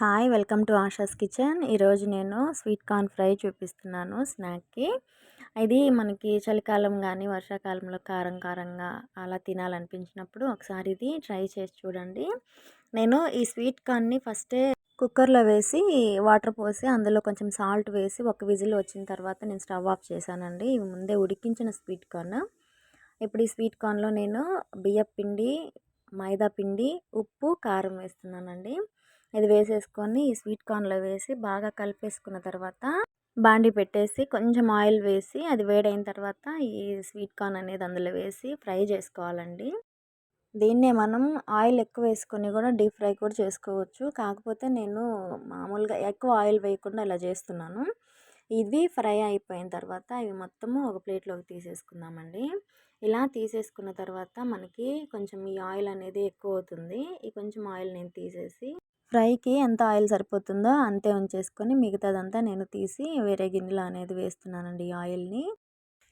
Hi welcome to Asha's kitchen. ఈరోజు నేను sweet corn fry చూపిస్తున్నాను స్నాక్కి. ఇది మనకి చలికాలం కానీ వర్షాకాలంలో కారం కారంగా అలా తినాలనిపించినప్పుడు ఒకసారి ఇది ట్రై చేసి చూడండి. నేను ఈ స్వీట్ కార్న్ని ఫస్టే కుక్కర్లో వేసి వాటర్ పోసి అందులో కొంచెం సాల్ట్ వేసి ఒక విజిల్ వచ్చిన తర్వాత నేను స్టవ్ ఆఫ్ చేశానండి. ఇవి ముందే ఉడికించిన స్వీట్ కార్న్. ఇప్పుడు ఈ స్వీట్ కార్న్లో నేను బియ్యపిండి మైదా పిండి ఉప్పు కారం వేస్తున్నానండి. ఇది వేసేసుకొని ఈ స్వీట్ కార్న్లో వేసి బాగా కలిపేసుకున్న తర్వాత బాండి పెట్టేసి కొంచెం ఆయిల్ వేసి అది వేడైన తర్వాత ఈ స్వీట్ కార్న్ అనేది అందులో వేసి ఫ్రై చేసుకోవాలండి. దీన్నే మనం ఆయిల్ ఎక్కువ వేసుకొని కూడా డీప్ ఫ్రై కూడా చేసుకోవచ్చు. కాకపోతే నేను మామూలుగా ఎక్కువ ఆయిల్ వేయకుండా ఇలా చేస్తున్నాను. ఇది ఫ్రై అయిపోయిన తర్వాత ఇవి మొత్తము ఒక ప్లేట్లోకి తీసేసుకుందామండి. ఇలా తీసేసుకున్న తర్వాత మనకి కొంచెం ఈ ఆయిల్ అనేది ఎక్కువ అవుతుంది. ఈ కొంచెం ఆయిల్ నేను తీసేసి ఫ్రైకి ఎంత ఆయిల్ సరిపోతుందో అంతే ఉంచేసుకొని మిగతాదంతా నేను తీసి వేరే గిన్నెలో అనేది వేస్తున్నానండి ఈ ఆయిల్ని.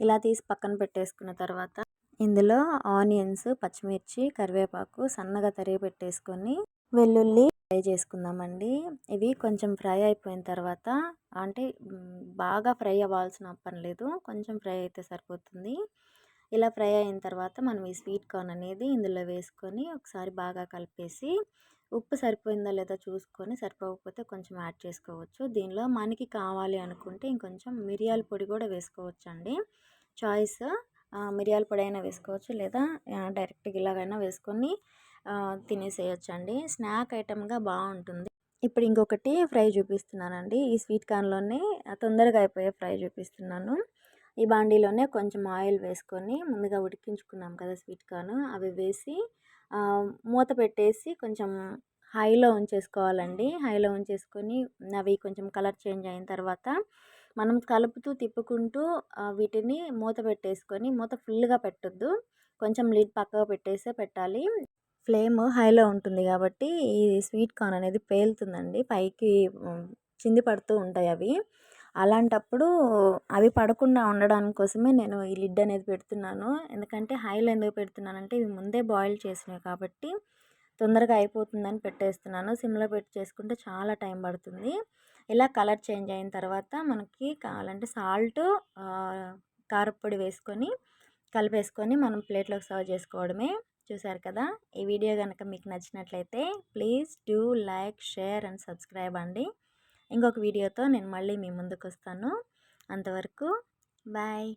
ఇలా తీసి పక్కన పెట్టేసుకున్న తర్వాత ఇందులో ఆనియన్స్ పచ్చిమిర్చి కరివేపాకు సన్నగా తరిగి పెట్టేసుకొని వెల్లుల్లి ఫ్రై చేసుకుందామండి. ఇవి కొంచెం ఫ్రై అయిపోయిన తర్వాత అంటే బాగా ఫ్రై అవ్వాల్సిన పని లేదు కొంచెం ఫ్రై అయితే సరిపోతుంది. ఇలా ఫ్రై అయిన తర్వాత మనం ఈ స్వీట్ కార్న్ అనేది ఇందులో వేసుకొని ఒకసారి బాగా కలిపేసి ఉప్పు సరిపోయిందా లేదా చూసుకొని సరిపోకపోతే కొంచెం యాడ్ చేసుకోవచ్చు. దీనిలో మనకి కావాలి అనుకుంటే ఇంకొంచెం మిరియాల పొడి కూడా వేసుకోవచ్చు అండి చాయిస్ మిరియాల పొడి అయినా వేసుకోవచ్చు లేదా డైరెక్ట్గా ఇలాగైనా వేసుకొని తినేసేయచ్చు అండి స్నాక్ ఐటమ్గా బాగుంటుంది. ఇప్పుడు ఇంకొకటి ఫ్రై చూపిస్తున్నానండి. ఈ స్వీట్ కార్న్లోనే తొందరగా అయిపోయే ఫ్రై చూపిస్తున్నాను. ఈ బాండీలోనే కొంచెం ఆయిల్ వేసుకొని ముందుగా ఉడికించుకున్నాం కదా స్వీట్ కార్న్. అవి వేసి మూత పెట్టేసి కొంచెం హైలో ఉంచేసుకోవాలండి. హైలో ఉంచేసుకొని అవి కొంచెం కలర్ చేంజ్ అయిన తర్వాత మనం కలుపుతూ తిప్పుకుంటూ వీటిని మూత పెట్టేసుకొని మూత ఫుల్గా పెట్టొద్దు. కొంచెం లిడ్ పక్కగా పెట్టేసే పెట్టాలి. ఫ్లేమ్ హైలో ఉంటుంది కాబట్టి ఈ స్వీట్ కార్న్ అనేది పేలుతుందండి. పైకి చింది పడుతూ ఉంటాయి అవి. అలాంటప్పుడు అవి పడకుండా ఉండడానికి కోసమే నేను ఈ లిడ్ అనేది పెడుతున్నాను. ఎందుకంటే హైలో ఎందుకు పెడుతున్నానంటే ఇవి ముందే బాయిల్ చేసినవి కాబట్టి తొందరగా అయిపోతుందని పెట్టేస్తున్నాను. సిమ్లో పెట్టి చేసుకుంటే చాలా టైం పడుతుంది. ఇలా కలర్ చేంజ్ అయిన తర్వాత మనకి కావాలంటే సాల్ట్ కారపొడి వేసుకొని కలిపేసుకొని మనం ప్లేట్లోకి సర్వ్ చేసుకోవడమే. చూసారు కదా? ఈ వీడియో కనుక మీకు నచ్చినట్లయితే please do like share and subscribe అండి. ఇంకొక వీడియోతో నేను మళ్ళీ మీ ముందుకు వస్తాను అంతవరకు బాయ్.